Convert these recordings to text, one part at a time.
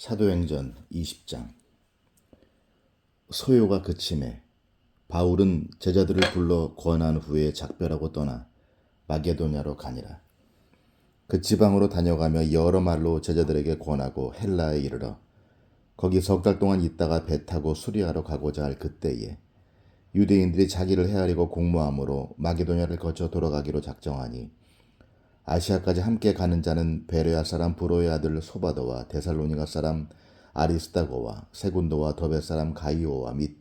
사도행전 20장 소요가 그침에 바울은 제자들을 불러 권한 후에 작별하고 떠나 마게도냐로 가니라. 그 지방으로 다녀가며 여러 말로 제자들에게 권하고 헬라에 이르러 거기 석 달 동안 있다가 배 타고 수리하러 가고자 할 그때에 유대인들이 자기를 헤아리고 공모함으로 마게도냐를 거쳐 돌아가기로 작정하니 아시아까지 함께 가는 자는 베레아 사람 브로의 아들 소바도와 데살로니가 사람 아리스타고와 세군도와 더베 사람 가이오와 및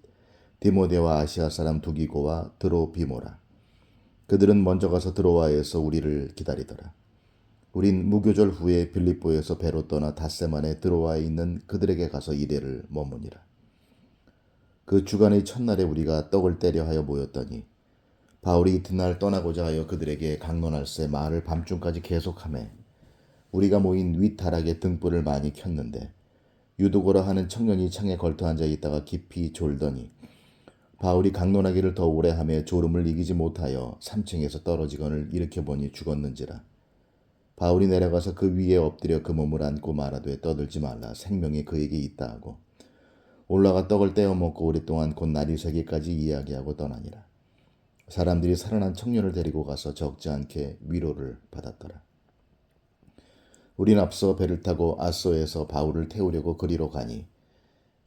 디모데와 아시아 사람 두기고와 드로비모라. 그들은 먼저 가서 드로아에서 우리를 기다리더라. 우린 무교절 후에 빌립보에서 배로 떠나 닷새 만에 드로아에 있는 그들에게 가서 이래를 머무니라. 그 주간의 첫날에 우리가 떡을 때려 하여 모였더니 바울이 이튿날 떠나고자 하여 그들에게 강론할새 말을 밤중까지 계속하매 우리가 모인 윗타락에 등불을 많이 켰는데 유도고라 하는 청년이 창에 걸터 앉아 있다가 깊이 졸더니 바울이 강론하기를 더 오래 하며 졸음을 이기지 못하여 3층에서 떨어지거늘 일으켜 보니 죽었는지라. 바울이 내려가서 그 위에 엎드려 그 몸을 안고 말하되 떠들지 말라 생명이 그에게 있다 하고 올라가 떡을 떼어 먹고 오랫동안 곧 날이 새기까지 이야기하고 떠나니라 사람들이 살아난 청년을 데리고 가서 적지 않게 위로를 받았더라. 우린 앞서 배를 타고 아소에서 바울을 태우려고 그리로 가니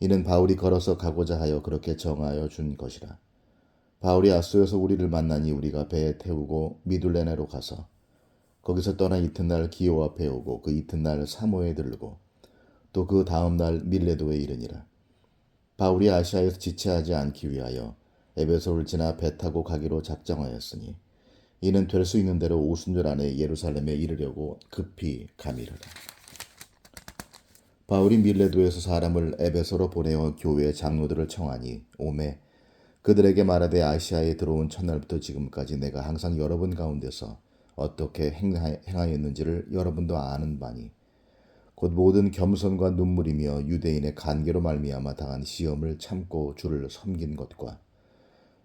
이는 바울이 걸어서 가고자 하여 그렇게 정하여 준 것이라. 바울이 아소에서 우리를 만나니 우리가 배에 태우고 미둘레네로 가서 거기서 떠나 이튿날 기오 앞에 오고 그 이튿날 사모에 들르고 또 그 다음 날 밀레도에 이르니라. 바울이 아시아에서 지체하지 않기 위하여 에베소를 지나 배 타고 가기로 작정하였으니 이는 될 수 있는 대로 오순절 안에 예루살렘에 이르려고 급히 가미르라. 바울이 밀레도에서 사람을 에베소로 보내어 교회 장로들을 청하니 오매 그들에게 말하되 아시아에 들어온 첫날부터 지금까지 내가 항상 여러분 가운데서 어떻게 행하였는지를 여러분도 아는 바니 곧 모든 겸손과 눈물이며 유대인의 간계로 말미암아 당한 시험을 참고 주를 섬긴 것과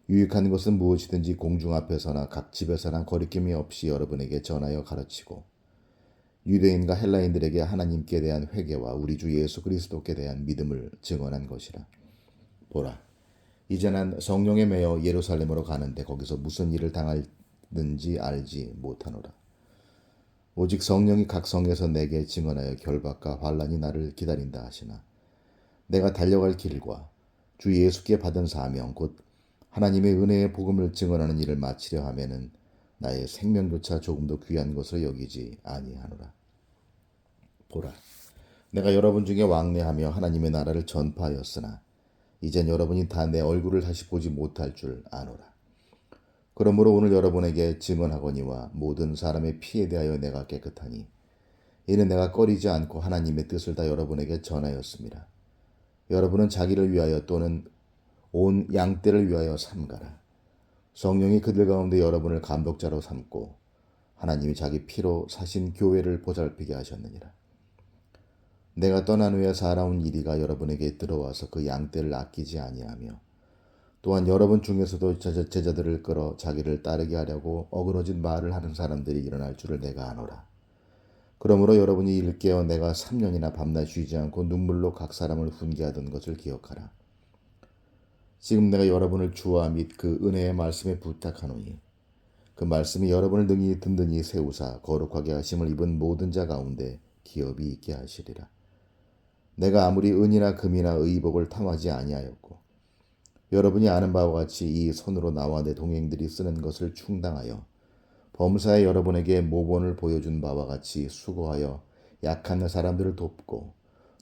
유익한 것은 무엇이든지 공중 앞에서나 각 집에서나 거리낌이 없이 여러분에게 전하여 가르치고 유대인과 헬라인들에게 하나님께 대한 회개와 우리 주 예수 그리스도께 대한 믿음을 증언한 것이라. 보라, 이제 난 성령에 매여 예루살렘으로 가는데 거기서 무슨 일을 당할는지 알지 못하노라. 오직 성령이 각 성에서 내게 증언하여 결박과 환란이 나를 기다린다 하시나 내가 달려갈 길과 주 예수께 받은 사명 곧 하나님의 은혜의 복음을 증언하는 일을 마치려 하면은 나의 생명조차 조금도 귀한 것으로 여기지 아니하노라. 보라, 내가 여러분 중에 왕래하며 하나님의 나라를 전파하였으나 이젠 여러분이 다 내 얼굴을 다시 보지 못할 줄 아노라. 그러므로 오늘 여러분에게 증언하거니와 모든 사람의 피에 대하여 내가 깨끗하니 이는 내가 꺼리지 않고 하나님의 뜻을 다 여러분에게 전하였습니다. 여러분은 자기를 위하여 또는 온 양떼를 위하여 삼가라. 성령이 그들 가운데 여러분을 감독자로 삼고 하나님이 자기 피로 사신 교회를 보살피게 하셨느니라. 내가 떠난 후에 살아온 이리가 여러분에게 들어와서 그 양떼를 아끼지 아니하며 또한 여러분 중에서도 제자들을 끌어 자기를 따르게 하려고 어그러진 말을 하는 사람들이 일어날 줄을 내가 아노라. 그러므로 여러분이 일깨어 내가 3년이나 밤낮 쉬지 않고 눈물로 각 사람을 훈계하던 것을 기억하라. 지금 내가 여러분을 주와 및 그 은혜의 말씀에 부탁하노니 그 말씀이 여러분을 능히 든든히 세우사 거룩하게 하심을 입은 모든 자 가운데 기업이 있게 하시리라. 내가 아무리 은이나 금이나 의복을 탐하지 아니하였고 여러분이 아는 바와 같이 이 손으로 나와 내 동행들이 쓰는 것을 충당하여 범사에 여러분에게 모본을 보여준 바와 같이 수고하여 약한 사람들을 돕고